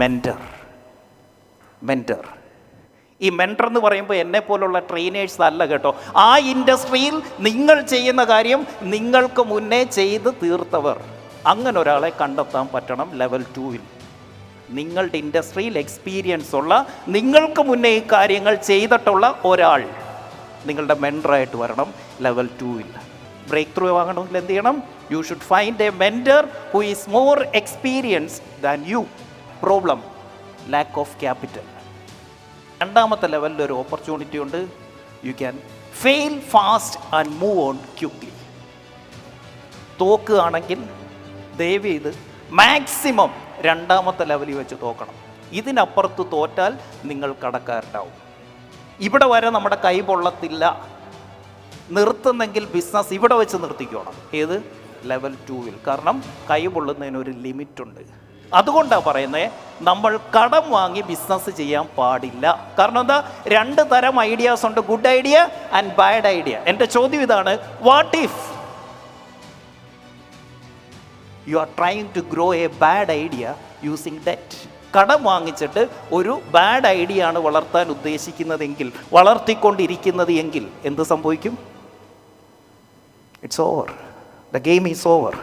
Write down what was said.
Mentor mentor ഈ mentor എന്ന് പറയുമ്പോൾ എന്നെ പോലുള്ള ട്രെയിനേഴ്സ് അല്ല കേട്ടോ. ആ ഇൻഡസ്ട്രിയിൽ നിങ്ങൾ ചെയ്യുന്ന കാര്യം നിങ്ങൾക്ക് മുന്നേ ചെയ്ത് തീർത്തവർ. അങ്ങനെ ഒരാളെ കണ്ടെത്താൻ പറ്റണം ലെവൽ ടൂവിൽ നിങ്ങളുടെ ഇൻഡസ്ട്രിയിൽ എക്സ്പീരിയൻസ് ഉള്ള നിങ്ങൾക്ക് മുന്നേ ഈ കാര്യങ്ങൾ ചെയ്തിട്ടുള്ള ഒരാൾ നിങ്ങളുടെ മെന്ററായിട്ട് വരണം ലെവൽ ടൂവിൽ ബ്രേക്ക് ത്രൂ വാങ്ങണമെങ്കിൽ എന്ത് ചെയ്യണം? You should find a mentor who is more experience than you problem lack of capital രണ്ടാമത്തെ ലെവലിൽ ഒരു ഓപ്പർച്യൂണിറ്റി ഉണ്ട്. You can fail fast and move on quickly തോക്കുകയാണെങ്കിൽ ദയവ് ചെയ്ത് മാക്സിമം രണ്ടാമത്തെ ലെവലിൽ വെച്ച് തോക്കണം. ഇതിനപ്പുറത്ത് തോറ്റാൽ നിങ്ങൾ കടക്കാരുണ്ടാവും ഇവിടെ വരെ നമ്മുടെ കൈ പൊള്ളത്തില്ല. നിർത്തുന്നെങ്കിൽ ബിസിനസ് ഇവിടെ വെച്ച് നിർത്തിക്കോണം. ഏത്? ലെവൽ ടൂവിൽ കാരണം കൈ പൊള്ളുന്നതിനൊരു ലിമിറ്റുണ്ട് അതുകൊണ്ടാണ് പറയുന്നത് നമ്മൾ കടം വാങ്ങി ബിസിനസ് ചെയ്യാൻ പാടില്ല. കാരണം എന്താ? രണ്ട് തരം ഐഡിയാസ് ഉണ്ട്. Good idea and bad idea എന്റെ ചോദ്യം ഇതാണ് what if you are trying to grow a bad idea using debt കടം വാങ്ങിച്ചിട്ട് ഒരു ബാഡ് ഐഡിയ ആണ് വളർത്താൻ ഉദ്ദേശിക്കുന്നതെങ്കിൽ വളർത്തിക്കൊണ്ടിരിക്കുന്നത് എങ്കിൽ എന്ത് സംഭവിക്കും? It's over the game is over